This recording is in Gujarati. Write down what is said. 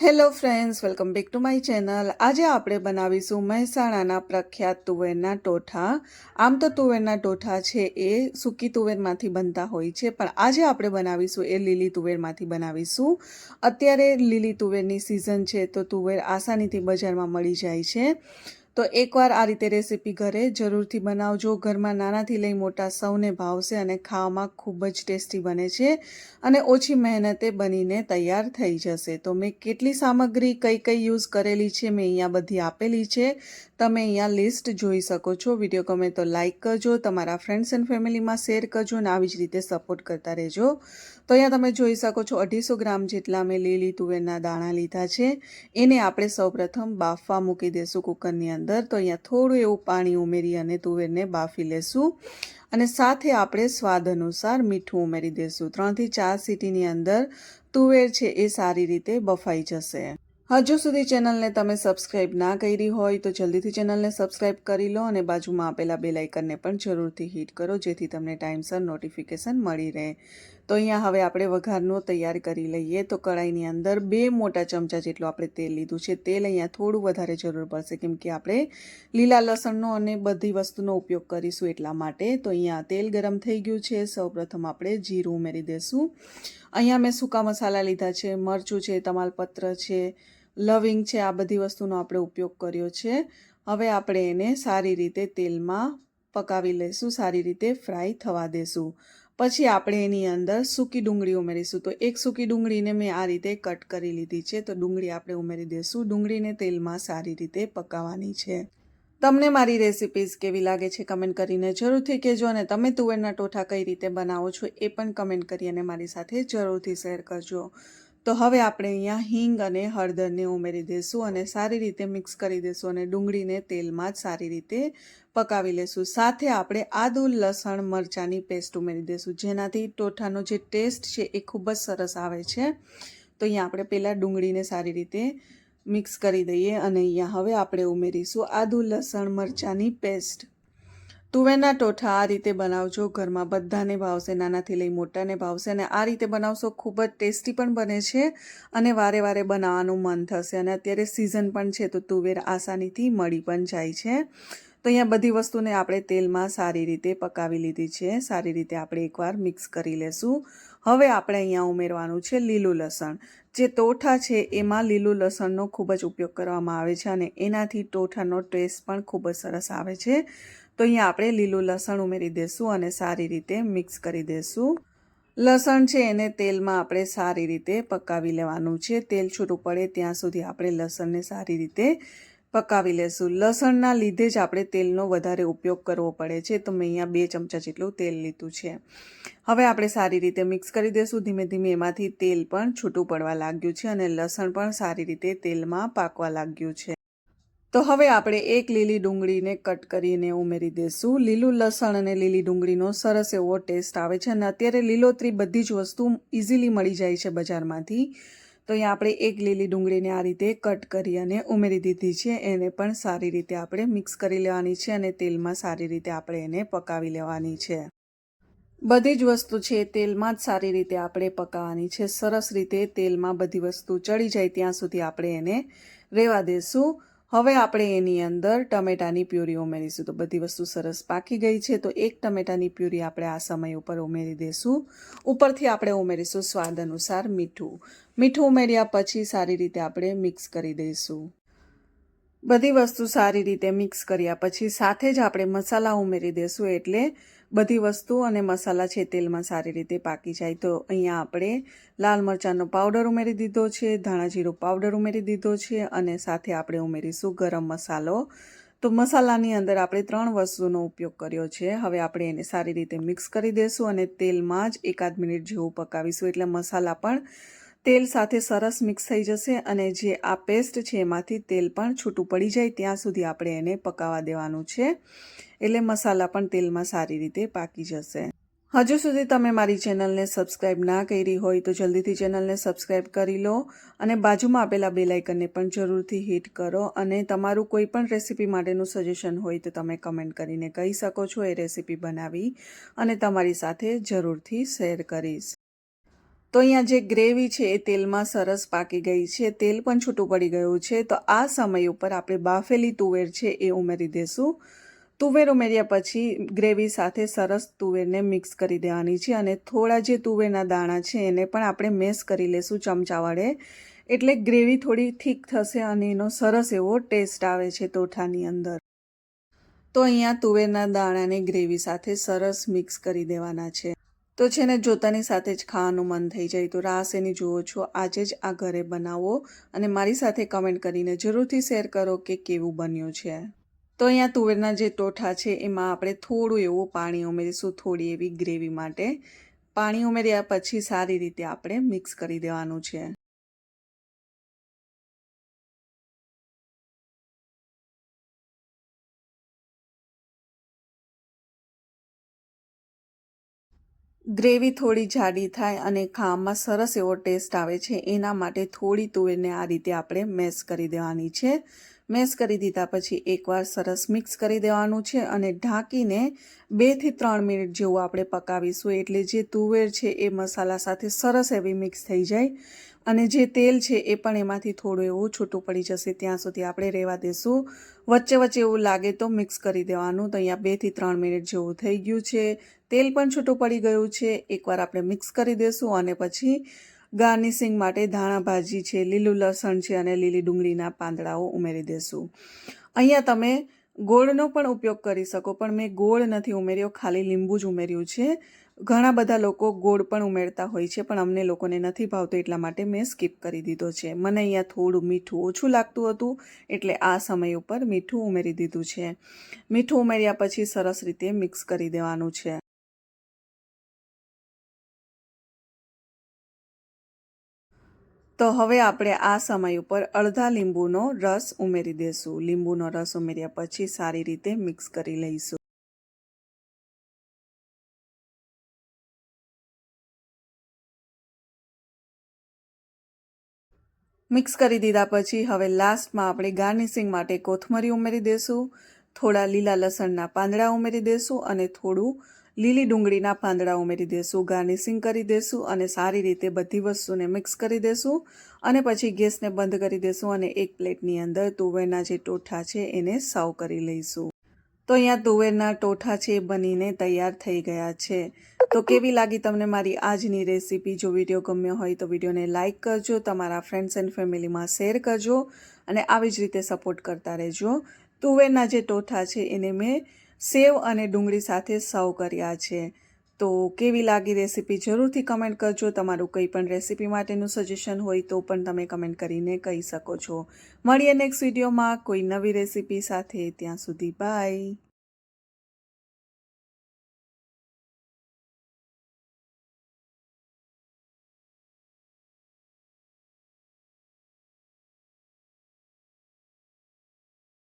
Hello friends welcome back to my channel આજે આપણે બનાવીશું મહેસાણાના પ્રખ્યાત તુવેરના ટોઠા. આમ તો તુવેરના ટોઠા છે એ સૂકી તુવેરમાંથી બનતા હોય છે, પણ આજે આપણે બનાવીશું એ લીલી તુવેરમાંથી બનાવીશું. અત્યારે લીલી તુવેરની સિઝન છે, તો તુવેર આસાનીથી બજારમાં મળી જાય છે. તો એકવાર આ રીતે રેસીપી ઘરે જરૂરથી બનાવજો. ઘરમાં નાનાથી લઈ મોટા સૌને ભાવશે અને ખાવામાં ખૂબ જ ટેસ્ટી બને છે અને ઓછી મહેનતે બનીને તૈયાર થઈ જશે. તો મેં કેટલી સામગ્રી કઈ કઈ યુઝ કરેલી છે મેં અહીંયા બધી આપેલી છે. તમે અહીંયા લિસ્ટ જોઈ શકો છો. વીડિયો ગમે તો લાઇક કરજો, તમારા ફ્રેન્ડ્સ એન્ડ ફેમિલીમાં શેર કરજો અને આવી જ રીતે સપોર્ટ કરતા રહેજો. તો અહીંયા તમે જોઈ શકો છો અઢીસો ગ્રામ જેટલા મેં લીલી તુવેરના દાણા લીધા છે. એને આપણે સૌપ્રથમ બાફવા મૂકી દઈશું કુકરની અંદર. તો અહીંયા થોડું એવું પાણી ઉમેરી અને તુવેરને બાફી લેશું. અને સાથે આપણે સ્વાદ અનુસાર મીઠું ઉમેરી દઈશું ત્રણથી ચાર સીટીની અંદર તુવેર છે એ સારી રીતે બફાઈ જશે. હજુ સુધી ચેનલને તમે સબસ્ક્રાઇબ ના કરી હોય તો જલ્દીથી ચેનલને સબસ્ક્રાઇબ કરી લો અને બાજુમાં આપેલા બે લાઇકનને પણ જરૂરથી હિટ કરો જેથી તમને ટાઈમસર નોટિફિકેશન મળી રહે. તો અહીંયા હવે આપણે વઘારનો તૈયાર કરી લઈએ. તો કઢાઈની અંદર બે મોટા ચમચા જેટલું આપણે તેલ લીધું છે. તેલ અહીંયા થોડું વધારે જરૂર પડશે કેમ કે આપણે લીલા લસણનો અને બધી વસ્તુનો ઉપયોગ કરીશું એટલા માટે. તો અહીંયા તેલ ગરમ થઈ ગયું છે. સૌપ્રથમ આપણે જીરું ઉમેરી દઈશું અહીંયા મેં સૂકા મસાલા લીધા છે. મરચું છે, તમાલપત્ર છે, લવિંગ છે, આ બધી વસ્તુનો આપણે ઉપયોગ કર્યો છે. હવે આપણે એને સારી રીતે તેલમાં પકાવી લઈશું. સારી રીતે ફ્રાય થવા દેશું. પછી આપણે એની અંદર સૂકી ડુંગળી ઉમેરીશું. તો એક સૂકી ડુંગળીને મેં આ રીતે કટ કરી લીધી છે. તો ડુંગળી આપણે ઉમેરી દઈશું. ડુંગળીને તેલમાં સારી રીતે પકાવવાની છે. તમને મારી રેસિપીઝ કેવી લાગે છે કમેન્ટ કરીને જરૂરથી કહેજો અને તમે તુવેરના ટોઠા કઈ રીતે બનાવો છો એ પણ કમેન્ટ કરી અને મારી સાથે જરૂરથી શેર કરજો. તો હવે આપણે અહીંયા હિંગ અને હળદરને ઉમેરી દઈશું અને સારી રીતે મિક્સ કરી દઈશું અને ડુંગળીને તેલમાં જ સારી રીતે પકાવી લેશું. સાથે આપણે આદુ, લસણ, મરચાંની પેસ્ટ ઉમેરી દઈશું જેનાથી ટોઠાનો જે ટેસ્ટ છે એ ખૂબ જ સરસ આવે છે. તો અહીંયા આપણે પહેલાં ડુંગળીને સારી રીતે મિક્સ કરી દઈએ અને અહીંયા હવે આપણે ઉમેરીશું આદુ, લસણ, મરચાંની પેસ્ટ. તુવેરના ટોઠા આ રીતે બનાવજો. ઘરમાં બધાને ભાવશે, નાનાથી લઈ મોટાને ભાવશે અને આ રીતે બનાવશો ખૂબ જ ટેસ્ટી પણ બને છે અને વારે વારે બનાવવાનું મન થશે. અને અત્યારે સિઝન પણ છે તો તુવેર આસાનીથી મળી પણ જાય છે. તો અહીંયા બધી વસ્તુને આપણે તેલમાં સારી રીતે પકાવી લીધી છે. સારી રીતે આપણે એકવાર મિક્સ કરી લેશું. હવે આપણે અહીંયા ઉમેરવાનું છે લીલું લસણ. જે ટોઠા છે એમાં લીલું લસણનો ખૂબ જ ઉપયોગ કરવામાં આવે છે અને એનાથી ટોઠાનો ટેસ્ટ પણ ખૂબ જ સરસ આવે છે. તો અહીંયા આપણે લીલું લસણ ઉમેરી દઈશું અને સારી રીતે મિક્સ કરી દઈશું લસણ છે એને તેલમાં આપણે સારી રીતે પકાવી લેવાનું છે. તેલ છૂટું પડે ત્યાં સુધી આપણે લસણને સારી રીતે પકાવી લેશું. લસણના લીધે જ આપણે તેલનો વધારે ઉપયોગ કરવો પડે છે. તો મેં અહીંયા બે ચમચા જેટલું તેલ લીધું છે. હવે આપણે સારી રીતે મિક્સ કરી દઈશું ધીમે ધીમે એમાંથી તેલ પણ છૂટું પડવા લાગ્યું છે અને લસણ પણ સારી રીતે તેલમાં પાકવા લાગ્યું છે. તો હવે આપણે એક લીલી ડુંગળીને કટ કરીને ઉમેરી દઈશું લીલું લસણ અને લીલી ડુંગળીનો સરસ એવો ટેસ્ટ આવે છે અને અત્યારે લીલોતરી બધી જ વસ્તુ ઇઝીલી મળી જાય છે બજારમાંથી. તો અહીંયા આપણે એક લીલી ડુંગળીને આ રીતે કટ કરી અને ઉમેરી દીધી છે. એને પણ સારી રીતે આપણે મિક્સ કરી લેવાની છે અને તેલમાં સારી રીતે આપણે એને પકાવી લેવાની છે. બધી જ વસ્તુ છે તેલમાં જ સારી રીતે આપણે પકાવવાની છે. સરસ રીતે તેલમાં બધી વસ્તુ ચડી જાય ત્યાં સુધી આપણે એને રહેવા દઈશું હવે આપણે એની અંદર ટમેટાની પ્યુરી ઉમેરીશું. તો બધી વસ્તુ સરસ પાકી ગઈ છે. તો એક ટમેટાની પ્યુરી આપણે આ સમય ઉપર ઉમેરી દઈશું ઉપરથી આપણે ઉમેરીશું સ્વાદ અનુસાર મીઠું. મીઠું ઉમેર્યા પછી સારી રીતે આપણે મિક્સ કરી દઈશું. બધી વસ્તુ સારી રીતે મિક્સ કર્યા પછી સાથે જ આપણે મસાલા ઉમેરી દઈશું એટલે બધી વસ્તુ અને મસાલા છે તેલમાં સારી રીતે પાકી જાય. તો અહીંયા આપણે લાલ મરચાંનો પાવડર ઉમેરી દીધો છે, ધાણા જીરું પાવડર ઉમેરી દીધો છે અને સાથે આપણે ઉમેરીશું ગરમ મસાલો. તો મસાલાની અંદર આપણે ત્રણ વસ્તુનો ઉપયોગ કર્યો છે. હવે આપણે એને સારી રીતે મિક્સ કરી દઈશું અને તેલમાં જ એકાદ મિનિટ જેવું પકાવીશું. એટલે મસાલા પણ તેલ સાથે સરસ મિક્સ થઈ જશે અને જે આ પેસ્ટ છે એમાંથી તેલ પણ છૂટું પડી જાય. ત્યાં સુધી આપણે એને પકાવવા દેવાનું છે. એટલે મસાલા પણ તેલમાં સારી રીતે પાકી જશે. હજુ સુધી તમે મારી ચેનલને સબસ્ક્રાઇબ ના કરી હોય તો જલ્દીથી ચેનલને સબસ્ક્રાઇબ કરી લો અને બાજુમાં આપેલા બે લાઇકનને પણ જરૂરથી હિટ કરો અને તમારું કોઈ પણ રેસીપી માટેનું સજેશન હોય તો તમે કમેન્ટ કરીને કહી શકો છો એ રેસીપી બનાવી અને તમારી સાથે જરૂરથી શેર કરીશ. તો અહીંયા જે ગ્રેવી છે એ તેલમાં સરસ પાકી ગઈ છે. તેલ પણ છૂટું પડી ગયું છે. તો આ સમય ઉપર આપણે બાફેલી તુવેર છે એ ઉમેરી દઈશું તુવેર ઉમેર્યા પછી ગ્રેવી સાથે સરસ તુવેરને મિક્સ કરી દેવાની છે અને થોડા જે તુવેરના દાણા છે એને પણ આપણે મેસ કરી લેશું ચમચા વડે એટલે ગ્રેવી થોડી થીક થશે અને એનો સરસ એવો ટેસ્ટ આવે છે તોઠાની અંદર. તો અહીંયા તુવેરના દાણાને ગ્રેવી સાથે સરસ મિક્સ કરી દેવાના છે. તો છે ને જોતાની સાથે જ ખાવાનું મન થઈ જાય. તો રાસ એની જુઓ છો, આજે જ આ ઘરે બનાવો અને મારી સાથે કમેન્ટ કરીને જરૂરથી શેર કરો કે કેવું બન્યું છે. તો અહીંયા તુવેરના જે ટોઠા છે, એમાં આપણે થોડું એવું પાણી ઉમેરીશું, થોડી એવી ગ્રેવી માટે. પાણી ઉમેર્યા પછી સારી રીતે આપણે મિક્સ કરી દેવાનું છે. ગ્રેવી થોડી જાડી થાય અને ખાવામાં સરસ એવો ટેસ્ટ આવે છે, એના માટે થોડી તુવેરને આ રીતે આપણે મેશ કરી દેવાની છે. મેશ કરી દીધા પછી એકવાર સરસ મિક્સ કરી દેવાનું છે અને ઢાંકીને બેથી ત્રણ મિનિટ જેવું આપણે પકાવીશું. એટલે જે તુવેર છે એ મસાલા સાથે સરસ એવી મિક્સ થઈ જાય અને જે તેલ છે એ પણ એમાંથી થોડું એવું છૂટું પડી જશે. ત્યાં સુધી આપણે રહેવા દેશું. વચ્ચે વચ્ચે એવું લાગે તો મિક્સ કરી દેવાનું. તો અહીંયા બેથી ત્રણ મિનિટ જેવું થઈ ગયું છે. તેલ પણ છૂટું પડી ગયું છે. એકવાર આપણે મિક્સ કરી દઈશું અને પછી ગાર્નિશિંગ માટે ધાણા ભાજી છે, લીલું લસણ છે અને લીલી ડુંગળીના પાંદડાઓ ઉમેરી દેશું. અહીંયા તમે ગોળનો પણ ઉપયોગ કરી શકો, પણ મેં ગોળ નથી ઉમેર્યો, ખાલી લીંબુ જ ઉમેર્યું છે. ઘણા બધા લોકો ગોળ પણ ઉમેરતા હોય છે, પણ અમને લોકોને નથી ભાવતો, એટલા માટે મેં સ્કીપ કરી દીધો છે. મને અહીંયા થોડું મીઠું ઓછું લાગતું હતું, એટલે આ સમય ઉપર મીઠું ઉમેરી દીધું છે. મીઠું ઉમેર્યા પછી સરસ રીતે મિક્સ કરી દેવાનું છે. તો હવે આપણે આ સમય ઉપર અડધા લીંબુનો રસ ઉમેરી દઈશું લીંબુનો રસ ઉમેર્યા પછી સારી રીતે મિક્સ કરી લઈશું. મિક્સ કરી દીધા પછી હવે લાસ્ટમાં આપણે ગાર્નિશિંગ માટે કોથમરી ઉમેરી દઈશું થોડા લીલા લસણના પાંદડા ઉમેરી દઈશું અને થોડું લીલી ડુંગળીના પાંદડા ઉમેરી દેશું, ગાર્નિશિંગ કરી દેશું અને સારી રીતે બધી વસ્તુને મિક્સ કરી દેશું અને પછી ગેસને બંધ કરી દેશું અને એક પ્લેટની અંદર તુવેરના જે ટોઠા છે એને સર્વ કરી લઈશું. તો અહીંયા તુવેરના ટોઠા છે બનીને તૈયાર થઈ ગયા છે. તો કેવી લાગી તમને મારી આજની રેસીપી? જો વીડિયો ગમ્યો હોય તો વિડીયોને લાઇક કરજો, તમારા ફ્રેન્ડ્સ એન્ડ ફેમિલીમાં શેર કરજો અને આવી જ રીતે સપોર્ટ કરતા રહેજો. તુવેરના જે ટોઠા છે એને મેં સેવ અને ડુંગળી સાથે સર્વ કર્યા છે. તો કેવી લાગી રેસીપી જરૂરથી કમેન્ટ કરજો. તમારું કંઈ પણ રેસીપી માટેનું સજેશન હોય તો પણ તમે કમેન્ટ કરીને કહી શકો છો. મળીએ નેક્સ્ટ વિડીયોમાં કોઈ નવી રેસીપી સાથે. ત્યાં સુધી બાય.